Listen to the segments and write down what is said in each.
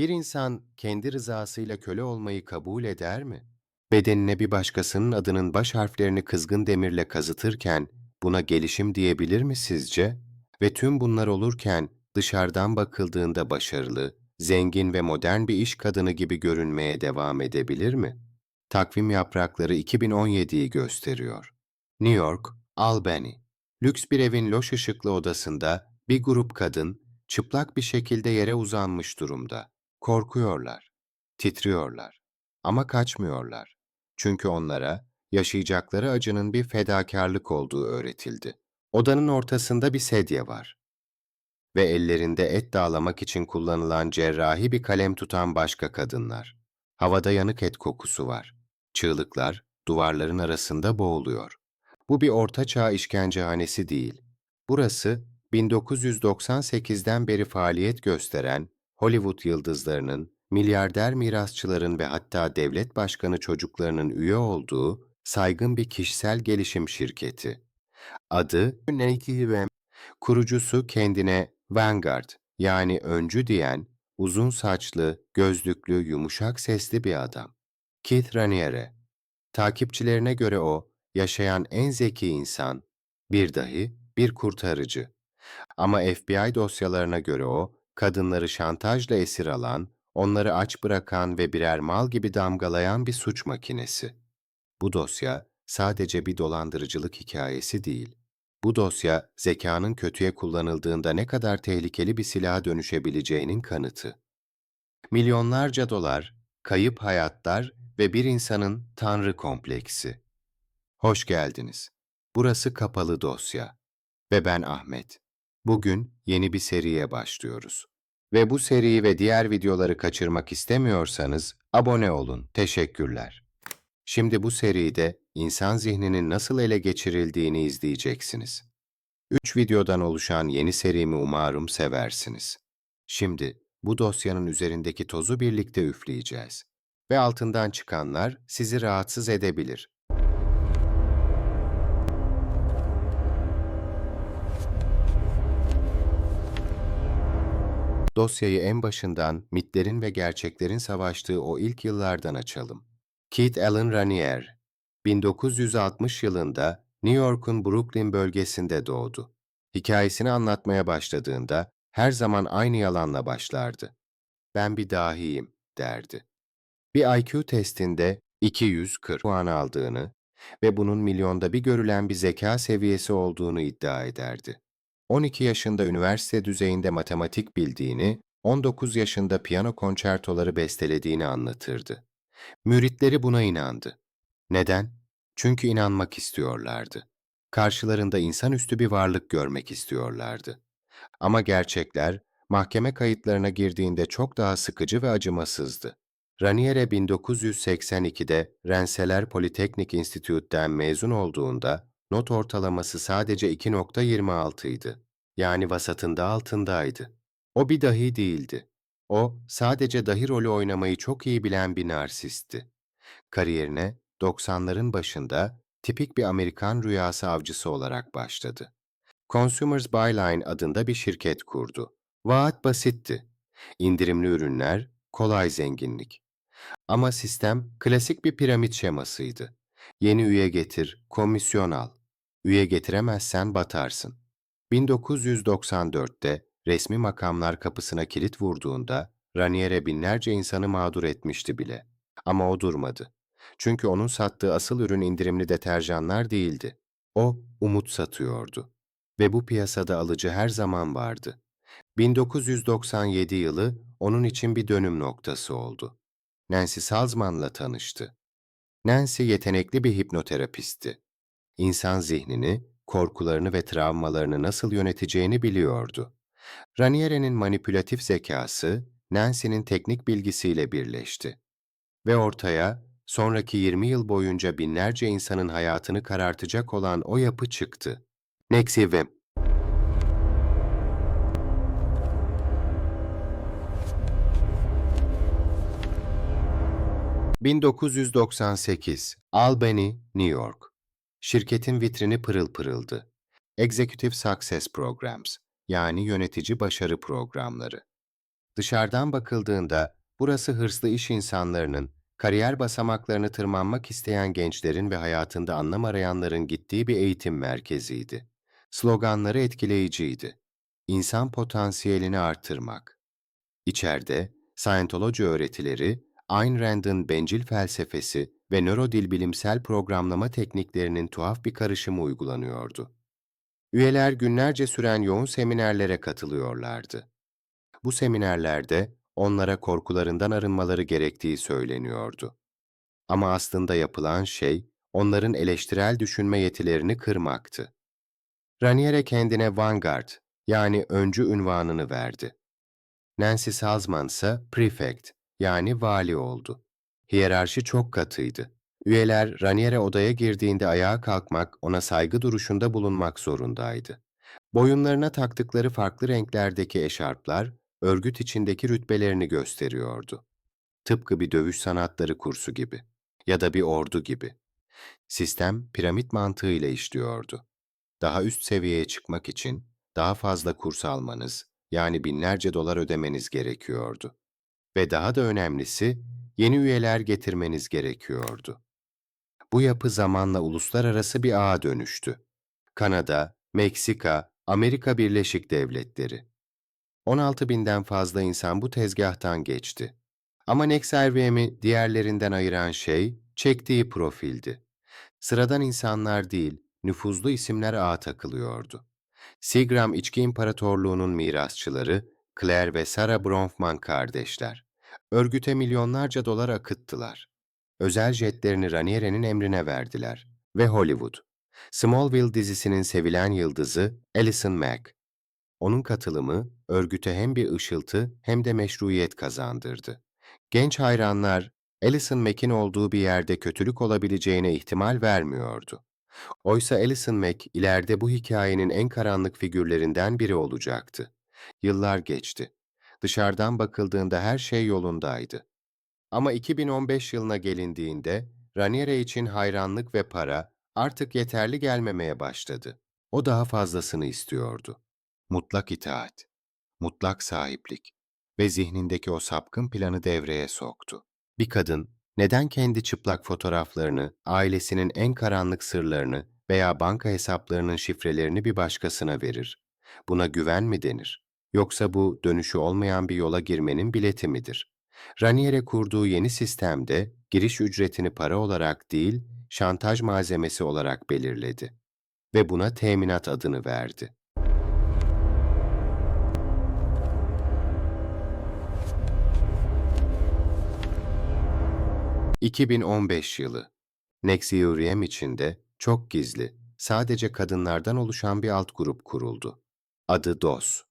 Bir insan kendi rızasıyla köle olmayı kabul eder mi? Bedenine bir başkasının adının baş harflerini kızgın demirle kazıtırken buna gelişim diyebilir mi sizce? Ve tüm bunlar olurken dışarıdan bakıldığında başarılı, zengin ve modern bir iş kadını gibi görünmeye devam edebilir mi? Takvim yaprakları 2017'yi gösteriyor. New York, Albany. Lüks bir evin loş ışıklı odasında bir grup kadın çıplak bir şekilde yere uzanmış durumda. Korkuyorlar, titriyorlar ama kaçmıyorlar. Çünkü onlara yaşayacakları acının bir fedakarlık olduğu öğretildi. Odanın ortasında bir sedye var ve ellerinde et dağlamak için kullanılan cerrahi bir kalem tutan başka kadınlar. Havada yanık et kokusu var. Çığlıklar duvarların arasında boğuluyor. Bu bir ortaçağ işkencehanesi değil. Burası 1998'den beri faaliyet gösteren Hollywood yıldızlarının, milyarder mirasçıların ve hatta devlet başkanı çocuklarının üye olduğu saygın bir kişisel gelişim şirketi. Adı Nike Kurucusu kendine Vanguard yani öncü diyen, uzun saçlı, gözlüklü, yumuşak sesli bir adam. Keith Raniere. Takipçilerine göre o, yaşayan en zeki insan, bir dahi bir kurtarıcı. Ama FBI dosyalarına göre o, kadınları şantajla esir alan, onları aç bırakan ve birer mal gibi damgalayan bir suç makinesi. Bu dosya sadece bir dolandırıcılık hikayesi değil. Bu dosya, zekanın kötüye kullanıldığında ne kadar tehlikeli bir silaha dönüşebileceğinin kanıtı. Milyonlarca dolar, kayıp hayatlar ve bir insanın tanrı kompleksi. Hoş geldiniz. Burası kapalı dosya. Ve ben Ahmet. Bugün yeni bir seriye başlıyoruz. Ve bu seriyi ve diğer videoları kaçırmak istemiyorsanız abone olun. Teşekkürler. Şimdi bu seride insan zihninin nasıl ele geçirildiğini izleyeceksiniz. Üç videodan oluşan yeni serimi umarım seversiniz. Şimdi bu dosyanın üzerindeki tozu birlikte üfleyeceğiz. Ve altından çıkanlar sizi rahatsız edebilir. Dosyayı en başından mitlerin ve gerçeklerin savaştığı o ilk yıllardan açalım. Keith Allen Raniere, 1960 yılında New York'un Brooklyn bölgesinde doğdu. Hikayesini anlatmaya başladığında her zaman aynı yalanla başlardı. Ben bir dahiyim, derdi. Bir IQ testinde 240 puan aldığını ve bunun milyonda bir görülen bir zeka seviyesi olduğunu iddia ederdi. 12 yaşında üniversite düzeyinde matematik bildiğini, 19 yaşında piyano konçertoları bestelediğini anlatırdı. Müritleri buna inandı. Neden? Çünkü inanmak istiyorlardı. Karşılarında insanüstü bir varlık görmek istiyorlardı. Ama gerçekler mahkeme kayıtlarına girdiğinde çok daha sıkıcı ve acımasızdı. Raniere 1982'de Rensselaer Politeknik Institute'den mezun olduğunda not ortalaması sadece 2.26 idi. Yani vasatında altındaydı. O bir dahi değildi. O sadece dahi rolü oynamayı çok iyi bilen bir narsistti. Kariyerine 90'ların başında tipik bir Amerikan rüyası avcısı olarak başladı. Consumers Byline adında bir şirket kurdu. Vaat basitti. İndirimli ürünler, kolay zenginlik. Ama sistem klasik bir piramit şemasıydı. Yeni üye getir, komisyon al. Üye getiremezsen batarsın. 1994'te resmi makamlar kapısına kilit vurduğunda Raniere binlerce insanı mağdur etmişti bile. Ama o durmadı. Çünkü onun sattığı asıl ürün indirimli deterjanlar değildi. O umut satıyordu. Ve bu piyasada alıcı her zaman vardı. 1997 yılı onun için bir dönüm noktası oldu. Nancy Salzman'la tanıştı. Nancy yetenekli bir hipnoterapistti. İnsan zihnini, korkularını ve travmalarını nasıl yöneteceğini biliyordu. Raniere'nin manipülatif zekası, Nancy'nin teknik bilgisiyle birleşti. Ve ortaya, sonraki 20 yıl boyunca binlerce insanın hayatını karartacak olan o yapı çıktı. Nexivem 1998 Albany, New York. Şirketin vitrini pırıl pırıldı. Executive Success Programs yani yönetici başarı programları. Dışarıdan bakıldığında burası hırslı iş insanlarının, kariyer basamaklarını tırmanmak isteyen gençlerin ve hayatında anlam arayanların gittiği bir eğitim merkeziydi. Sloganları etkileyiciydi. İnsan potansiyelini artırmak. İçeride Scientology öğretileri, Ayn Rand'ın bencil felsefesi ve nörodilbilimsel programlama tekniklerinin tuhaf bir karışımı uygulanıyordu. Üyeler günlerce süren yoğun seminerlere katılıyorlardı. Bu seminerlerde onlara korkularından arınmaları gerektiği söyleniyordu. Ama aslında yapılan şey onların eleştirel düşünme yetilerini kırmaktı. Raniere kendine Vanguard yani öncü ünvanını verdi. Nancy Salzman ise prefect yani vali oldu. Hiyerarşi çok katıydı. Üyeler Raniere odaya girdiğinde ayağa kalkmak, ona saygı duruşunda bulunmak zorundaydı. Boyunlarına taktıkları farklı renklerdeki eşarplar, örgüt içindeki rütbelerini gösteriyordu. Tıpkı bir dövüş sanatları kursu gibi ya da bir ordu gibi. Sistem piramit mantığıyla işliyordu. Daha üst seviyeye çıkmak için daha fazla kurs almanız, yani binlerce dolar ödemeniz gerekiyordu. Ve daha da önemlisi, yeni üyeler getirmeniz gerekiyordu. Bu yapı zamanla uluslararası bir ağa dönüştü. Kanada, Meksika, Amerika Birleşik Devletleri. 16 binden fazla insan bu tezgahtan geçti. Ama Nexervm'i diğerlerinden ayıran şey, çektiği profildi. Sıradan insanlar değil, nüfuzlu isimler ağa takılıyordu. Seagram İçki İmparatorluğu'nun mirasçıları, Claire ve Sarah Bronfman kardeşler. Örgüte milyonlarca dolar akıttılar. Özel jetlerini Raniere'nin emrine verdiler. Ve Hollywood. Smallville dizisinin sevilen yıldızı Alison Mack. Onun katılımı örgüte hem bir ışıltı hem de meşruiyet kazandırdı. Genç hayranlar Alison Mack'in olduğu bir yerde kötülük olabileceğine ihtimal vermiyordu. Oysa Alison Mack ileride bu hikayenin en karanlık figürlerinden biri olacaktı. Yıllar geçti. Dışarıdan bakıldığında her şey yolundaydı. Ama 2015 yılına gelindiğinde Raniere için hayranlık ve para artık yeterli gelmemeye başladı. O daha fazlasını istiyordu. Mutlak itaat, mutlak sahiplik ve zihnindeki o sapkın planı devreye soktu. Bir kadın neden kendi çıplak fotoğraflarını, ailesinin en karanlık sırlarını veya banka hesaplarının şifrelerini bir başkasına verir? Buna güven mi denir? Yoksa bu dönüşü olmayan bir yola girmenin bileti midir? Raniere kurduğu yeni sistemde giriş ücretini para olarak değil, şantaj malzemesi olarak belirledi ve buna teminat adını verdi. ...2015 yılı. Nexiurium içinde çok gizli, sadece kadınlardan oluşan bir alt grup kuruldu. Adı DOS.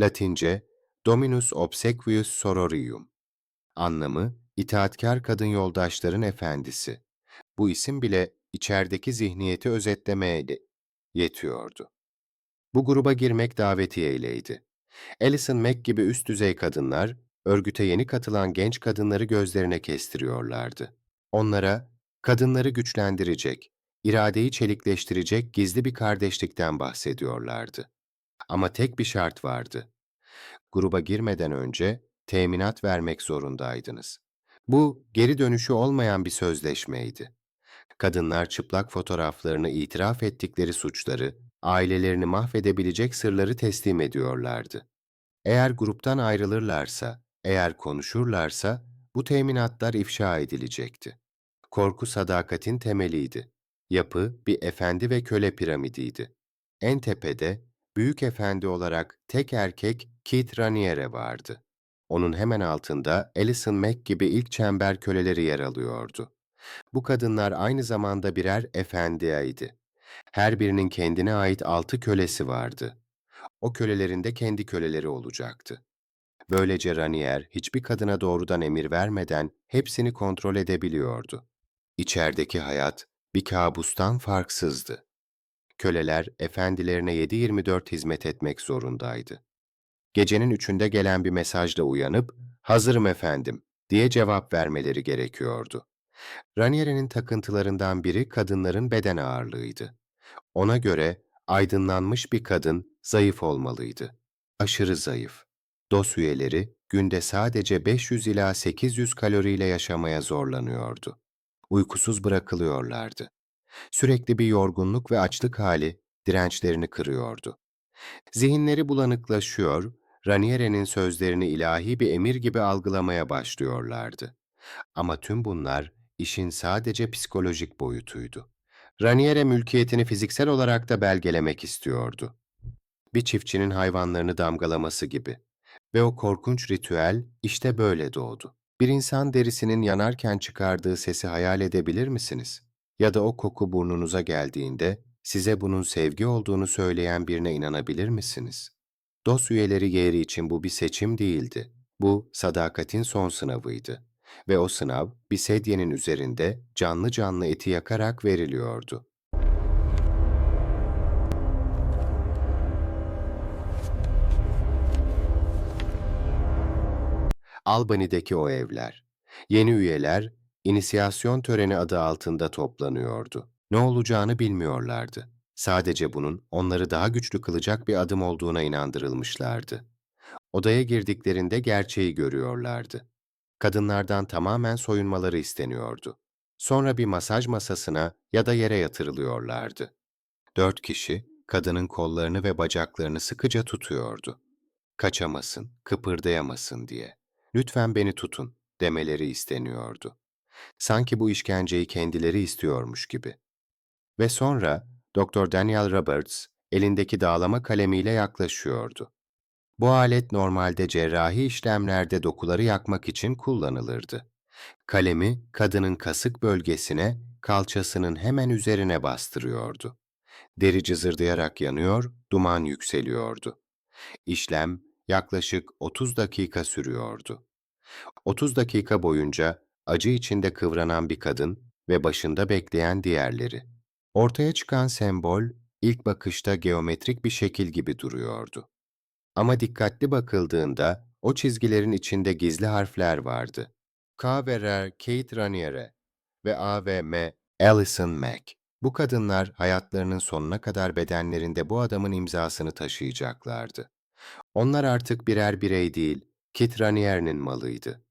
Latince Dominus Obsequius Sororium. Anlamı itaatkar kadın yoldaşların efendisi. Bu isim bile içerideki zihniyeti özetlemeye yetiyordu. Bu gruba girmek davetiyeyleydi. Alison Mack gibi üst düzey kadınlar, örgüte yeni katılan genç kadınları gözlerine kestiriyorlardı. Onlara, kadınları güçlendirecek, iradeyi çelikleştirecek gizli bir kardeşlikten bahsediyorlardı. Ama tek bir şart vardı. Gruba girmeden önce teminat vermek zorundaydınız. Bu, geri dönüşü olmayan bir sözleşmeydi. Kadınlar çıplak fotoğraflarını itiraf ettikleri suçları, ailelerini mahvedebilecek sırları teslim ediyorlardı. Eğer gruptan ayrılırlarsa, eğer konuşurlarsa, bu teminatlar ifşa edilecekti. Korku sadakatin temeliydi. Yapı bir efendi ve köle piramidiydi. En tepede büyük efendi olarak tek erkek Keith Raniere vardı. Onun hemen altında Alison Mack gibi ilk çember köleleri yer alıyordu. Bu kadınlar aynı zamanda birer efendiyaydı. Her birinin kendine ait altı kölesi vardı. O kölelerin de kendi köleleri olacaktı. Böylece Ranier hiçbir kadına doğrudan emir vermeden hepsini kontrol edebiliyordu. İçerideki hayat bir kabustan farksızdı. Köleler efendilerine 7-24 hizmet etmek zorundaydı. Gecenin üçünde gelen bir mesajla uyanıp, hazırım efendim diye cevap vermeleri gerekiyordu. Raniere'nin takıntılarından biri kadınların beden ağırlığıydı. Ona göre aydınlanmış bir kadın zayıf olmalıydı. Aşırı zayıf. DOS üyeleri günde sadece 500 ila 800 kaloriyle yaşamaya zorlanıyordu. Uykusuz bırakılıyorlardı. Sürekli bir yorgunluk ve açlık hali dirençlerini kırıyordu. Zihinleri bulanıklaşıyor, Raniere'nin sözlerini ilahi bir emir gibi algılamaya başlıyorlardı. Ama tüm bunlar işin sadece psikolojik boyutuydu. Raniere mülkiyetini fiziksel olarak da belgelemek istiyordu. Bir çiftçinin hayvanlarını damgalaması gibi. Ve o korkunç ritüel işte böyle doğdu. Bir insan derisinin yanarken çıkardığı sesi hayal edebilir misiniz? Ya da o koku burnunuza geldiğinde size bunun sevgi olduğunu söyleyen birine inanabilir misiniz? DOS üyeleri yeri için bu bir seçim değildi. Bu sadakatin son sınavıydı. Ve o sınav bir sedyenin üzerinde canlı canlı eti yakarak veriliyordu. Albany'deki o evler. Yeni üyeler inisiyasyon töreni adı altında toplanıyordu. Ne olacağını bilmiyorlardı. Sadece bunun onları daha güçlü kılacak bir adım olduğuna inandırılmışlardı. Odaya girdiklerinde gerçeği görüyorlardı. Kadınlardan tamamen soyunmaları isteniyordu. Sonra bir masaj masasına ya da yere yatırılıyorlardı. Dört kişi kadının kollarını ve bacaklarını sıkıca tutuyordu. Kaçamasın, kıpırdayamasın diye. Lütfen beni tutun demeleri isteniyordu. Sanki bu işkenceyi kendileri istiyormuş gibi. Ve sonra Dr. Daniel Roberts elindeki dağlama kalemiyle yaklaşıyordu. Bu alet normalde cerrahi işlemlerde dokuları yakmak için kullanılırdı. Kalemi kadının kasık bölgesine, kalçasının hemen üzerine bastırıyordu. Deri cızırdayarak yanıyor, duman yükseliyordu. İşlem yaklaşık 30 dakika sürüyordu. 30 dakika boyunca acı içinde kıvranan bir kadın ve başında bekleyen diğerleri. Ortaya çıkan sembol ilk bakışta geometrik bir şekil gibi duruyordu. Ama dikkatli bakıldığında o çizgilerin içinde gizli harfler vardı. K ve R, Kate Raniere ve A ve M, Alison Mack. Bu kadınlar hayatlarının sonuna kadar bedenlerinde bu adamın imzasını taşıyacaklardı. Onlar artık birer birey değil, Kit Raniere'nin malıydı.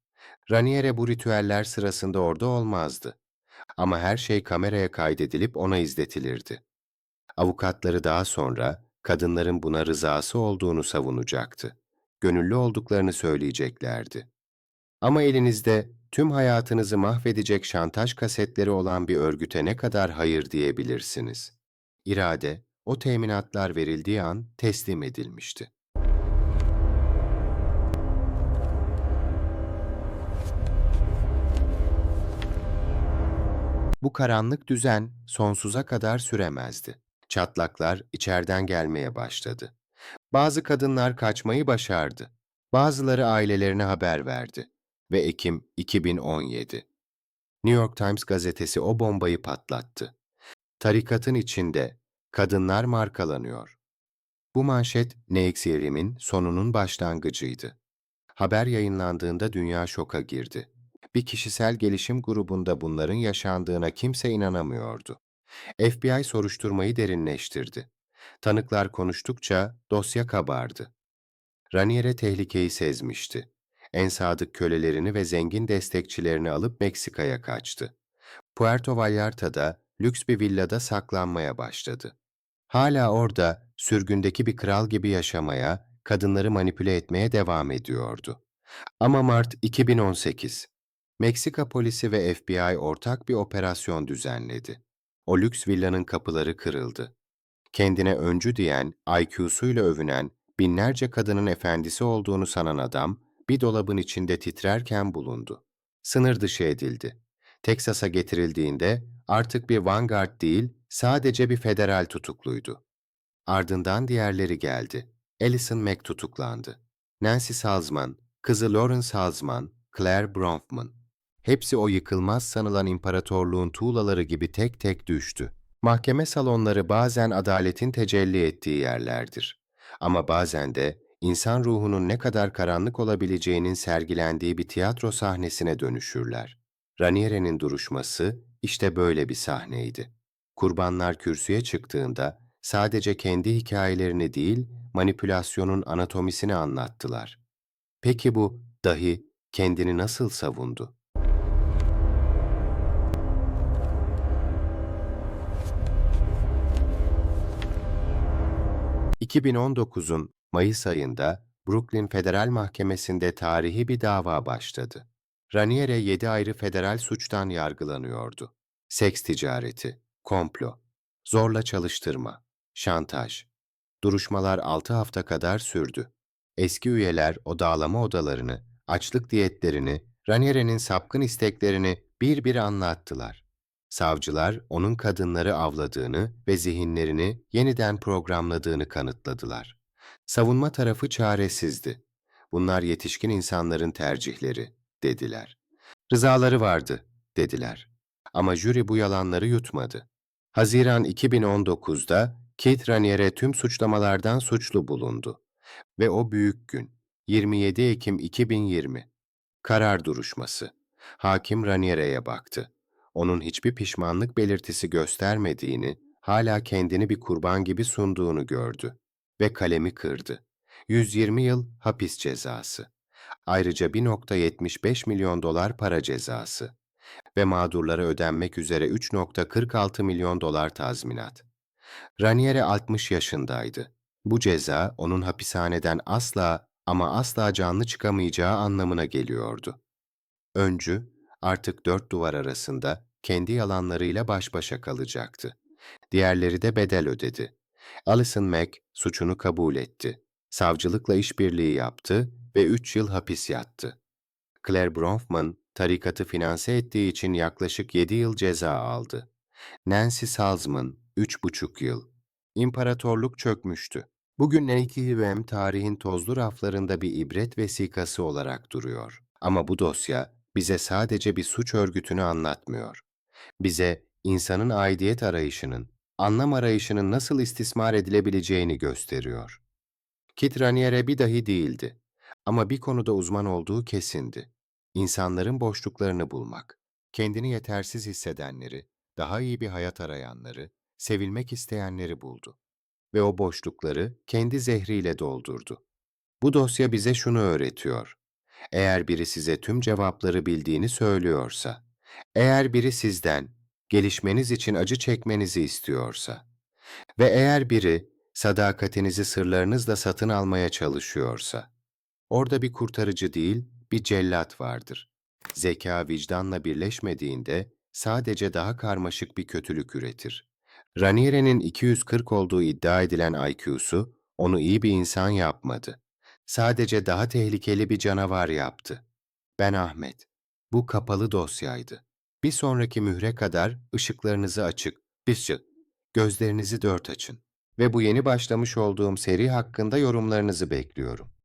Raniere bu ritüeller sırasında orada olmazdı. Ama her şey kameraya kaydedilip ona izletilirdi. Avukatları daha sonra kadınların buna rızası olduğunu savunacaktı. Gönüllü olduklarını söyleyeceklerdi. Ama elinizde tüm hayatınızı mahvedecek şantaj kasetleri olan bir örgüte ne kadar hayır diyebilirsiniz? İrade, o teminatlar verildiği an teslim edilmişti. Bu karanlık düzen sonsuza kadar süremezdi. Çatlaklar içeriden gelmeye başladı. Bazı kadınlar kaçmayı başardı. Bazıları ailelerine haber verdi. Ve Ekim 2017. New York Times gazetesi o bombayı patlattı. Tarikatın içinde kadınlar markalanıyor. Bu manşet Neixierim'in sonunun başlangıcıydı. Haber yayınlandığında dünya şoka girdi. Bir kişisel gelişim grubunda bunların yaşandığına kimse inanamıyordu. FBI soruşturmayı derinleştirdi. Tanıklar konuştukça dosya kabardı. Raniere tehlikeyi sezmişti. En sadık kölelerini ve zengin destekçilerini alıp Meksika'ya kaçtı. Puerto Vallarta'da lüks bir villada saklanmaya başladı. Hala orada sürgündeki bir kral gibi yaşamaya, kadınları manipüle etmeye devam ediyordu. Ama Mart 2018. Meksika polisi ve FBI ortak bir operasyon düzenledi. O lüks villanın kapıları kırıldı. Kendine öncü diyen, IQ'suyla övünen, binlerce kadının efendisi olduğunu sanan adam, bir dolabın içinde titrerken bulundu. Sınır dışı edildi. Teksas'a getirildiğinde artık bir Vanguard değil, sadece bir federal tutukluydu. Ardından diğerleri geldi. Alison Mack tutuklandı. Nancy Salzman, kızı Lawrence Salzman, Claire Bronfman. Hepsi o yıkılmaz sanılan imparatorluğun tuğlaları gibi tek tek düştü. Mahkeme salonları bazen adaletin tecelli ettiği yerlerdir. Ama bazen de insan ruhunun ne kadar karanlık olabileceğinin sergilendiği bir tiyatro sahnesine dönüşürler. Raniere'nin duruşması işte böyle bir sahneydi. Kurbanlar kürsüye çıktığında sadece kendi hikayelerini değil, manipülasyonun anatomisini anlattılar. Peki bu dahi kendini nasıl savundu? ...2019'un Mayıs ayında Brooklyn Federal Mahkemesi'nde tarihi bir dava başladı. Raniere 7 ayrı federal suçtan yargılanıyordu. Seks ticareti, komplo, zorla çalıştırma, şantaj. Duruşmalar 6 hafta kadar sürdü. Eski üyeler o dağlama odalarını, açlık diyetlerini, Raniere'nin sapkın isteklerini bir bir anlattılar. Savcılar onun kadınları avladığını ve zihinlerini yeniden programladığını kanıtladılar. Savunma tarafı çaresizdi. Bunlar yetişkin insanların tercihleri, dediler. Rızaları vardı, dediler. Ama jüri bu yalanları yutmadı. Haziran 2019'da Keith Raniere tüm suçlamalardan suçlu bulundu. Ve o büyük gün, 27 Ekim 2020. Karar duruşması. Hakim Raniere'ye baktı. Onun hiçbir pişmanlık belirtisi göstermediğini, hala kendini bir kurban gibi sunduğunu gördü. Ve kalemi kırdı. 120 yıl hapis cezası. Ayrıca 1.75 milyon dolar para cezası. Ve mağdurlara ödenmek üzere 3.46 milyon dolar tazminat. Raniere 60 yaşındaydı. Bu ceza onun hapishaneden asla ama asla canlı çıkamayacağı anlamına geliyordu. Öncü artık dört duvar arasında kendi yalanlarıyla baş başa kalacaktı. Diğerleri de bedel ödedi. Alison Mack suçunu kabul etti. Savcılıkla işbirliği yaptı ve 3 yıl hapis yattı. Claire Bronfman tarikatı finanse ettiği için yaklaşık 7 yıl ceza aldı. Nancy Salzman 3,5 yıl. İmparatorluk çökmüştü. Bugün NKVM tarihin tozlu raflarında bir ibret vesikası olarak duruyor. Ama bu dosya bize sadece bir suç örgütünü anlatmıyor. Bize insanın aidiyet arayışının, anlam arayışının nasıl istismar edilebileceğini gösteriyor. Kit Raniere bir dahi değildi. Ama bir konuda uzman olduğu kesindi. İnsanların boşluklarını bulmak. Kendini yetersiz hissedenleri, daha iyi bir hayat arayanları, sevilmek isteyenleri buldu. Ve o boşlukları kendi zehriyle doldurdu. Bu dosya bize şunu öğretiyor. Eğer biri size tüm cevapları bildiğini söylüyorsa, eğer biri sizden gelişmeniz için acı çekmenizi istiyorsa ve eğer biri sadakatinizi sırlarınızla satın almaya çalışıyorsa, orada bir kurtarıcı değil, bir cellat vardır. Zeka vicdanla birleşmediğinde sadece daha karmaşık bir kötülük üretir. Raniere'nin 240 olduğu iddia edilen IQ'su onu iyi bir insan yapmadı. Sadece daha tehlikeli bir canavar yaptı. Ben Ahmet. Bu kapalı dosyaydı. Bir sonraki mühre kadar ışıklarınızı açık, ışık, gözlerinizi dört açın. Ve bu yeni başlamış olduğum seri hakkında yorumlarınızı bekliyorum.